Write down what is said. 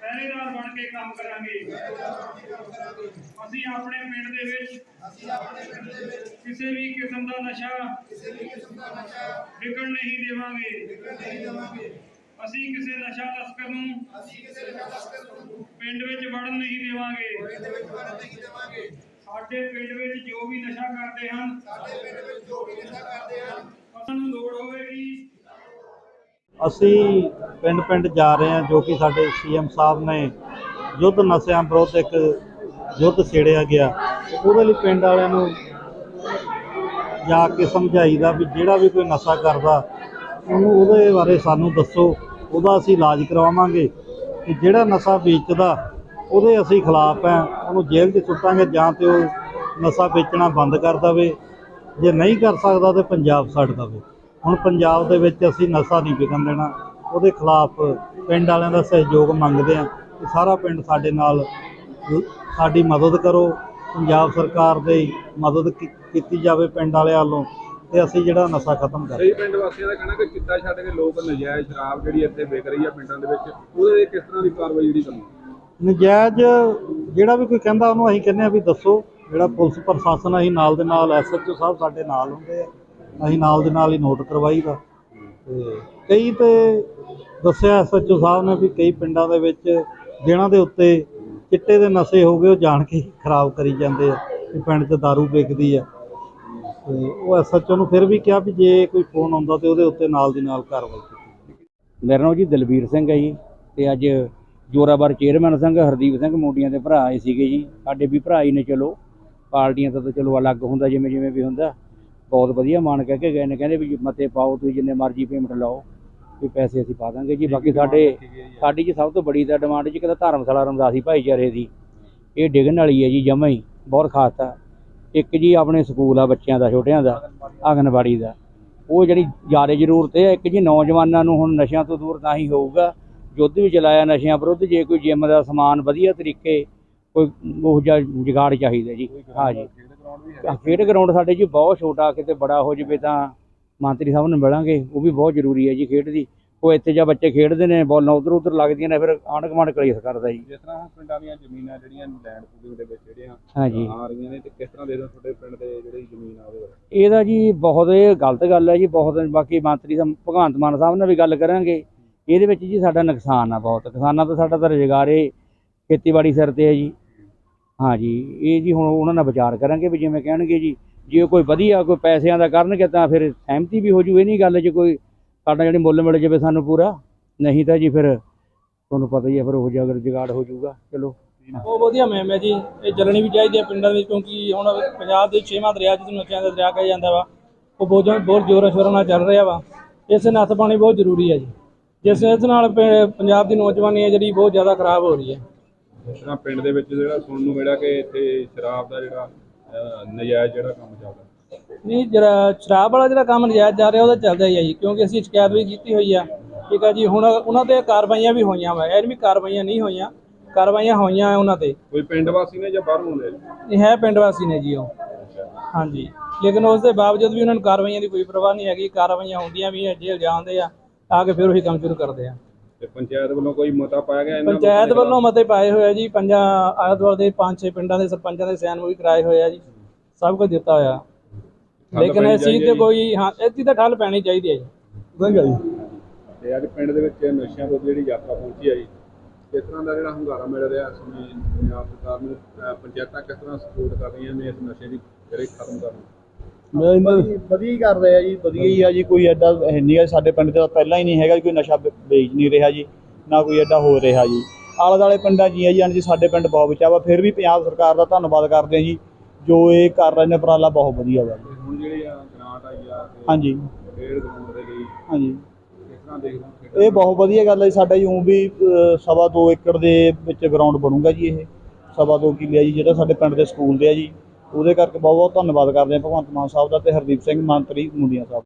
ਪਹਿਰੇਦਾਰ ਬਣ ਕੇ ਕੰਮ ਕਰਾਂਗੇ। ਅਸੀਂ ਆਪਣੇ ਪਿੰਡ ਦੇ ਵਿੱਚ ਕਿਸੇ ਵੀ ਕਿਸਮ ਦਾ ਨਸ਼ਾ ਵਿਕਣ ਨਹੀਂ ਦੇਵਾਂਗੇ। ਅਸੀਂ ਕਿਸੇ ਨਸ਼ਾ ਤਸਕਰ ਨੂੰ ਪਿੰਡ ਵਿੱਚ ਵੜਨ ਨਹੀਂ ਦੇਵਾਂਗੇ। ਸਾਡੇ ਪਿੰਡ ਵਿੱਚ ਜੋ ਵੀ ਨਸ਼ਾ ਕਰਦੇ ਹਨ ਸਾਨੂੰ ਲੋੜ ਹੋਵੇਗੀ। ਅਸੀਂ ਪਿੰਡ ਪਿੰਡ ਜਾ ਰਹੇ ਹਾਂ, ਜੋ ਕਿ ਸਾਡੇ ਸੀਐਮ ਸਾਹਿਬ ਨੇ ਯੁੱਧ ਨਸ਼ਿਆਂ ਵਿਰੁੱਧ ਇੱਕ ਯੁੱਧ ਛੇੜਿਆ ਗਿਆ। ਉਹਦੇ ਲਈ ਪਿੰਡ ਵਾਲਿਆਂ ਨੂੰ ਜਾ ਕੇ ਸਮਝਾਈਦਾ ਵੀ ਜਿਹੜਾ ਵੀ ਕੋਈ ਨਸ਼ਾ ਕਰਦਾ, ਉਹਨੂੰ ਉਹਦੇ ਬਾਰੇ ਸਾਨੂੰ ਦੱਸੋ, ਉਹਦਾ ਅਸੀਂ ਇਲਾਜ ਕਰਵਾਵਾਂਗੇ। ਕਿ ਜਿਹੜਾ ਨਸ਼ਾ ਵੇਚਦਾ, ਉਹਦੇ ਅਸੀਂ ਖਿਲਾਫ ਹੈ, ਉਹਨੂੰ ਜੇਲ੍ਹ 'ਚ ਸੁੱਟਾਂਗੇ ਜਾਂ ਤੇ ਉਹ ਨਸ਼ਾ ਵੇਚਣਾ ਬੰਦ ਕਰ ਦੇਵੇ। ਜੇ ਨਹੀਂ ਕਰ ਸਕਦਾ ਤੇ ਪੰਜਾਬ ਛੱਡ ਦੇਵੇ। ਹੁਣ ਪੰਜਾਬ ਦੇ ਵਿੱਚ ਅਸੀਂ ਨਸ਼ਾ ਨਹੀਂ ਵਿਕਣ ਦੇਣਾ। ਉਹਦੇ ਖਿਲਾਫ ਪਿੰਡ ਵਾਲਿਆਂ ਦਾ ਸਹਿਯੋਗ ਮੰਗਦੇ ਆ ਕਿ ਸਾਰਾ ਪਿੰਡ ਸਾਡੇ ਨਾਲ ਸਾਡੀ ਮਦਦ ਕਰੋ ਪੰਜਾਬ ਸਰਕਾਰ ਦੀ ਮਦਦ ਕੀਤੀ ਜਾਵੇ ਪਿੰਡ ਵਾਲਿਆਂ ਵੱਲੋਂ ਤੇ ਅਸੀਂ ਜਿਹੜਾ ਨਸ਼ਾ ਖਤਮ ਕਰ ਕਈ ਪਿੰਡ ਵਾਸੀਆਂ ਦਾ ਕਹਿਣਾ ਕਿ ਚਿੱਟਾ ਛੱਡ ਕੇ ਲੋਕ ਨਜਾਇਜ਼ ਸ਼ਰਾਬ ਜਿਹੜੀ ਇੱਥੇ ਵਿਕ ਰਹੀ ਆ ਪਿੰਡਾਂ ਦੇ ਵਿੱਚ ਉਹਦੇ ਕਿਸ ਤਰ੍ਹਾਂ ਦੀ ਕਾਰਵਾਈ ਜਿਹੜੀ ਕਰਨੀ? ਨਜਾਇਜ਼ ਜਿਹੜਾ ਵੀ ਕੋਈ ਕਹਿੰਦਾ ਉਹਨੂੰ ਅਸੀਂ ਕਹਿੰਦੇ ਆ ਵੀ ਦੱਸੋ ਜਿਹੜਾ ਪੁਲਿਸ ਪ੍ਰਸ਼ਾਸਨ ਅਸੀਂ ਨਾਲ ਦੇ ਨਾਲ ਐਸਐਚਓ ਸਾਹਿਬ ਸਾਡੇ ਨਾਲ ਹੁੰਦੇ ਆ ਅਸੀਂ ਨਾਲ ਦੇ ਨਾਲ ਹੀ ਨੋਟ ਕਰਵਾਈਦਾ। ਤੇ ਕਈ ਤੇ ਦੱਸਿਆ ਐਸਐਚਓ ਸਾਹਿਬ ਨੇ ਵੀ ਕਈ ਪਿੰਡਾਂ ਦੇ ਵਿੱਚ ਜਿਨ੍ਹਾਂ ਦੇ ਉੱਤੇ ਚਿੱਟੇ ਦੇ ਨਸ਼ੇ ਹੋ ਗਏ, ਉਹ ਜਾਣ ਕੇ ਖਰਾਬ ਕਰੀ ਜਾਂਦੇ ਆ ਕਿ ਪਿੰਡ 'ਚ ਦਾਰੂ ਵਿਕਦੀ ਆ। ਤੇ ਉਹ ਐਸਐਚਓ ਨੂੰ ਫਿਰ ਵੀ ਕਿਹਾ ਵੀ ਜੇ ਕੋਈ ਫੋਨ ਆਉਂਦਾ ਤੇ ਉਹਦੇ ਉੱਤੇ ਨਾਲ ਦੀ ਨਾਲ ਕਾਰਵਾਈ ਕੀਤੀ ਮੇਰਾ ਨਾਮ ਜੀ ਦਲਬੀਰ ਸਿੰਘ ਹੈ ਜੀ ਤੇ ਅੱਜ ਜੋਰਾਵਰ ਚੇਅਰਮੈਨ ਸਿੰਘ ਹਰਦੀਪ ਸਿੰਘ ਮੋਡੀਆਂ ਦੇ ਭਰਾ ਆਏ ਸੀਗੇ ਜੀ। ਸਾਡੇ ਵੀ ਭਰਾ ਹੀ ਨੇ, ਚਲੋ, ਪਾਰਟੀਆਂ ਤੋਂ ਤਾਂ ਚਲੋ ਅਲੱਗ ਹੁੰਦਾ ਜਿਵੇਂ ਜਿਵੇਂ ਵੀ ਹੁੰਦਾ। ਬਹੁਤ ਵਧੀਆ ਮਾਨ ਕਹਿ ਕੇ ਗਏ ਨੇ ਕਹਿੰਦੇ ਵੀ ਮਤੇ ਪਾਓ ਤੁਸੀਂ ਜਿੰਨੇ ਮਰਜ਼ੀ ਪੇਮੈਂਟ ਲਾਓ ਵੀ ਪੈਸੇ ਅਸੀਂ ਪਾ ਦਾਂਗੇ ਜੀ। ਬਾਕੀ ਸਾਡੇ ਸਾਡੀ ਜੀ ਸਭ ਤੋਂ ਬੜੀ ਤਾਂ ਡਿਮਾਂਡ ਜੀ ਕਿਤਾ ਧਰਮਸ਼ਾਲਾ ਰਮਦਾਸੀ ਭਾਈਚਾਰੇ ਦੀ। ਇਹ ਡਿੱਗਣ ਵਾਲੀ ਹੈ ਜੀ ਜਮਾਂ ਹੀ ਬਹੁਤ ਖਾਸ ਆ ਇੱਕ ਜੀ ਆਪਣੇ ਸਕੂਲ ਆ ਬੱਚਿਆਂ ਦਾ ਛੋਟਿਆਂ ਦਾ ਆਂਗਨਵਾੜੀ ਦਾ। ਉਹ ਜਿਹੜੀ ਜ਼ਿਆਦਾ ਜ਼ਰੂਰਤ ਹੈ ਇੱਕ ਜੀ ਨੌਜਵਾਨਾਂ ਨੂੰ ਹੁਣ ਨਸ਼ਿਆਂ ਤੋਂ ਦੂਰ ਤਾਂ ਹੀ ਹੋਊਗਾ। ਯੁੱਧ ਵੀ ਚਲਾਇਆ ਨਸ਼ਿਆਂ ਵਿਰੁੱਧ ਜੇ ਕੋਈ ਜਿਮ ਦਾ ਸਮਾਨ ਵਧੀਆ ਤਰੀਕੇ ਕੋਈ ਉਹ ਜਿਹਾ ਜੁਗਾੜ ਚਾਹੀਦਾ ਜੀ। ਹਾਂ ਜੀ। ਖੇਡ ਗਰਾਊਂਡ ਸਾਡੇ ਜੀ ਬਹੁਤ ਛੋਟਾ ਕਿਤੇ ਬੜਾ ਹੋ ਜਵੇ ਤਾਂ ਮੰਤਰੀ ਸਾਹਿਬ ਨੂੰ ਮਿਲਾਂਗੇ ਉਹ ਵੀ ਬਹੁਤ ਜ਼ਰੂਰੀ ਹੈ ਜੀ ਖੇਡ ਦੀ। ਉਹ ਇੱਥੇ ਜਾਂ ਬੱਚੇ ਖੇਡਦੇ ਨੇ ਬੋਲਾਂ ਉਧਰ ਉਧਰ ਲੱਗਦੀਆਂ ਨੇ ਫਿਰ ਆਂਢ ਗੁਆਂਢ ਕਲੇਸ਼ ਕਰਦਾ ਜੀ। ਜਿਸ ਤਰ੍ਹਾਂ ਪਿੰਡਾਂ ਦੀਆਂ ਜ਼ਮੀਨਾਂ ਜਿਹੜੀਆਂ ਲੈਂਡ ਪੂਲਿੰਗ ਦੇ ਵਿੱਚ ਜਿਹੜੀਆਂ ਹਾਂ ਜੀ ਆ ਰਹੀਆਂ ਨੇ ਤੇ ਕਿਸ ਤਰ੍ਹਾਂ ਦੇ ਦੋ ਤੁਹਾਡੇ ਪਿੰਡ ਦੇ ਜਿਹੜੀ ਜ਼ਮੀਨ ਆ ਉਹਦੇ ਬਾਰੇ? ਇਹਦਾ ਜੀ ਬਹੁਤ ਇਹ ਗਲਤ ਗੱਲ ਹੈ ਜੀ ਬਹੁਤ ਬਾਕੀ ਮੰਤਰੀ ਸਾਹਿਬ ਭਗਵੰਤ ਮਾਨ ਸਾਹਿਬ ਨਾਲ ਵੀ ਗੱਲ ਕਰਾਂਗੇ। ਇਹਦੇ ਵਿੱਚ ਜੀ ਸਾਡਾ ਨੁਕਸਾਨ ਆ ਬਹੁਤ। ਕਿਸਾਨਾਂ ਦਾ ਸਾਡਾ ਤਾਂ ਰੁਜ਼ਗਾਰ ਖੇਤੀਬਾੜੀ ਸਿਰ ਤੇ ਹੈ ਜੀ। ਹਾਂਜੀ ਇਹ ਜੀ ਹੁਣ ਉਹਨਾਂ ਨਾਲ ਵਿਚਾਰ ਕਰਾਂਗੇ ਵੀ ਜਿਵੇਂ ਕਹਿਣਗੇ ਜੀ, ਜੇ ਕੋਈ ਵਧੀਆ ਕੋਈ ਪੈਸਿਆਂ ਦਾ ਕਰਨਗੇ ਤਾਂ ਫਿਰ ਸਹਿਮਤੀ ਵੀ ਹੋ ਜੂ, ਇਹ ਨਹੀਂ ਗੱਲ ਜੇ ਕੋਈ ਸਾਡਾ ਜਿਹੜੀ ਮੁੱਲ ਮਿਲ ਜਾਵੇ ਸਾਨੂੰ ਪੂਰਾ, ਨਹੀਂ ਤਾਂ ਜੀ ਫਿਰ ਤੁਹਾਨੂੰ ਪਤਾ ਹੀ ਹੈ, ਫਿਰ ਉਹ ਜਗਰ ਅਗਰ ਜੁਗਾੜ ਹੋ ਜਾਊਗਾ ਚਲੋ। ਬਹੁਤ ਵਧੀਆ ਮੈਮ ਹੈ ਜੀ, ਇਹ ਚੱਲਣੀ ਵੀ ਚਾਹੀਦੀ ਹੈ ਪਿੰਡਾਂ ਵਿੱਚ, ਕਿਉਂਕਿ ਹੁਣ ਪੰਜਾਬ ਦੇ ਛੇਵਾਂ ਦਰਿਆ ਜਿਸ ਨੂੰ ਦਾ ਦਰਿਆ ਕਿਹਾ ਜਾਂਦਾ ਵਾ, ਉਹ ਬਹੁਤ ਬਹੁਤ ਜ਼ੋਰਾਂ ਸ਼ੋਰਾਂ ਨਾਲ ਚੱਲ ਰਿਹਾ ਵਾ। ਇਸ ਨੱਥ ਪਾਣੀ ਬਹੁਤ ਜ਼ਰੂਰੀ ਹੈ ਜੀ। ਜਿਸ ਇਸ ਨਾਲ ਪ- ਪੰਜਾਬ ਦੀ ਨੌਜਵਾਨੀ ਹੈ ਜਿਹੜੀ, ਬਹੁਤ ਜ਼ਿਆਦਾ ਖਰਾਬ ਹੋ ਰਹੀ ਹੈ। ਤਰ੍ਹਾਂ ਪਿੰਡ ਦੇ ਵਿੱਚ ਜਿਹੜਾ ਸੁਣਨ ਨੂੰ ਮਿਲਿਆ ਕਿ ਇੱਥੇ ਸ਼ਰਾਬ ਦਾ ਜਿਹੜਾ ਅਹ, ਨਜਾਇਜ਼ ਜਿਹੜਾ ਕੰਮ ਚੱਲਦਾ ਨਹੀਂ ਜਿਹੜਾ ਸ਼ਰਾਬ ਵਾਲਾ ਜਿਹੜਾ ਕੰਮ ਨਜਾਇਜ਼ ਜਾ ਰਿਹਾ ਉਹਦਾ ਚੱਲਦਾ ਹੀ ਹੈ ਜੀ ਕਿਉਂਕਿ ਅਸੀਂ ਸ਼ਿਕਾਇਤ ਵੀ ਕੀਤੀ ਹੋਈ ਆ। ਠੀਕ ਹੈ ਜੀ ਹੁਣ ਉਹਨਾਂ ਤੇ ਕਾਰਵਾਈਆਂ ਵੀ ਹੋਈਆਂ ਵਾ ਇਹ ਵੀ ਕਾਰਵਾਈਆਂ ਨਹੀਂ ਹੋਈਆਂ ਕਾਰਵਾਈਆਂ ਹੋਈਆਂ ਉਹਨਾਂ ਤੇ। ਕੋਈ ਪਿੰਡ ਵਾਸੀ ਨੇ ਜਾਂ ਬਾਹਰੋਂ ਆਉਂਦੇ ਨੇ? ਇਹ ਹੈ ਪਿੰਡ ਵਾਸੀ ਨੇ ਜੀ ਉਹ। ਹਾਂਜੀ। ਲੇਕਿਨ ਉਸ ਦੇ ਬਾਵਜੂਦ ਵੀ ਉਹਨਾਂ ਨੂੰ ਕਾਰਵਾਈਆਂ ਦੀ ਕੋਈ ਪਰਵਾਹ ਨਹੀਂ ਹੈਗੀ ਕਾਰਵਾਈਆਂ ਹੁੰਦੀਆਂ ਵੀ ਹੈ ਜੇਲ੍ਹ ਜਾਂਦੇ ਆ ਆ ਕੇ ਫਿਰ ਉਹੀ ਕੰਮ ਸ਼ੁਰੂ ਕਰਦੇ ਆ। ਤੇ ਪੰਚਾਇਤ ਵੱਲੋਂ ਕੋਈ ਮਤਾ ਪਾਇਆ ਗਿਆ ਇਹਨਾਂ ਪੰਚਾਇਤ ਵੱਲੋਂ ਮਤੇ ਪਾਏ ਹੋਏ ਆ ਜੀ। ਪੰਜਾਂ ਦੁਆਲੇ ਦੇ ਪੰਜ ਛੇ ਪਿੰਡਾਂ ਦੇ ਸਰਪੰਚਾਂ ਦੇ ਸਾਈਨ ਵੀ ਕਰਾਏ ਹੋਏ ਆ ਜੀ। ਸਭ ਕੁਝ ਦਿੱਤਾ ਹੋਇਆ। ਲੇਕਿਨ ਇਸ ਚੀਜ਼ ਤੇ ਕੋਈ ਹਾਂ ਚੀਜ਼ ਤੇ ਠੱਲ ਪੈਣੀ ਚਾਹੀਦੀ ਹੈ ਜੀ। ਤੇ ਅੱਜ ਪਿੰਡ ਦੇ ਵਿੱਚ ਨਸ਼ਿਆਂ ਤੋਂ ਜਿਹੜੀ ਯਾਤਰਾ ਪਹੁੰਚੀ ਆ ਜੀ ਕਿਸ ਤਰ੍ਹਾਂ ਦਾ ਜਿਹੜਾ ਹੁੰਗਾਰਾ ਮਿਲ ਰਿਹਾ? ਇਸ ਸਮੇਂ ਪੰਜਾਬ ਸਰਕਾਰ ਨੂੰ ਪੰਚਾਇਤਾਂ ਕਿਸ ਤਰ੍ਹਾਂ ਸਪੋਰਟ ਕਰ ਰਹੀਆਂ ਨੇ ਇਸ ਨਸ਼ੇ ਦੀ ਜਿਹੜੇ ਖਤਮ ਕਰਨ ਵਧੀਆ ਵਧੀਆ ਹੀ ਕਰ ਰਹੇ ਆ ਜੀ ਵਧੀਆ ਹੀ ਆ ਜੀ ਕੋਈ ਐਡਾ ਹੈ ਨਹੀਂ ਆ ਸਾਡੇ ਪਿੰਡ ਤਾਂ ਪਹਿਲਾਂ ਹੀ ਨਹੀਂ ਹੈਗਾ ਜੀ, ਕੋਈ ਨਸ਼ਾ ਵੇਚ ਨਹੀਂ ਰਿਹਾ ਜੀ ਨਾ ਕੋਈ ਐਡਾ ਹੋ ਰਿਹਾ ਜੀ। ਆਲੇ ਦੁਆਲੇ ਪਿੰਡਾਂ ਹੀ ਆ ਜੀ ਹਾਂਜੀ ਸਾਡੇ ਪਿੰਡ ਬਹੁਤ ਬਚਾਵਾ ਫਿਰ ਵੀ ਪੰਜਾਬ ਸਰਕਾਰ ਦਾ ਧੰਨਵਾਦ ਕਰਦੇ ਆ ਜੀ ਜੋ ਇਹ ਕਰ ਰਹੇ ਨੇ ਉਪਰਾਲਾ ਬਹੁਤ ਵਧੀਆ ਵਾ। ਹੁਣ ਜਿਹੜੀ ਆ ਗ੍ਰਾਂਟ ਆਈ ਆ ਹਾਂਜੀ। ਖੇਡ ਗਰਾਊਂਡ ਦੇ ਲਈ ਹਾਂਜੀ। ਹੋ ਇਹ ਬਹੁਤ ਵਧੀਆ ਗੱਲ ਹੈ ਜੀ, ਸਾਡਾ ਜੀ ਊਂ ਵੀ ਸਵਾ ਦੋ ਏਕੜ ਦੇ ਵਿੱਚ ਗਰਾਊਂਡ ਬਣੂਗਾ ਜੀ ਇਹ। ਸਵਾ ਦੋ ਕਿੱਲੇ ਆ ਜੀ ਜਿਹੜਾ ਸਾਡੇ ਪਿੰਡ ਦੇ ਸਕੂਲ ਦੇ ਆ ਜੀ। ਉਹਦੇ ਕਰਕੇ ਬਹੁਤ ਬਹੁਤ ਧੰਨਵਾਦ ਕਰਦੇ ਹਾਂ ਭਗਵੰਤ ਮਾਨ ਸਾਹਿਬ ਦਾ ਤੇ ਹਰਦੀਪ ਸਿੰਘ ਮੰਤਰੀ ਮੁੰਡੀਆਂ ਸਾਹਿਬ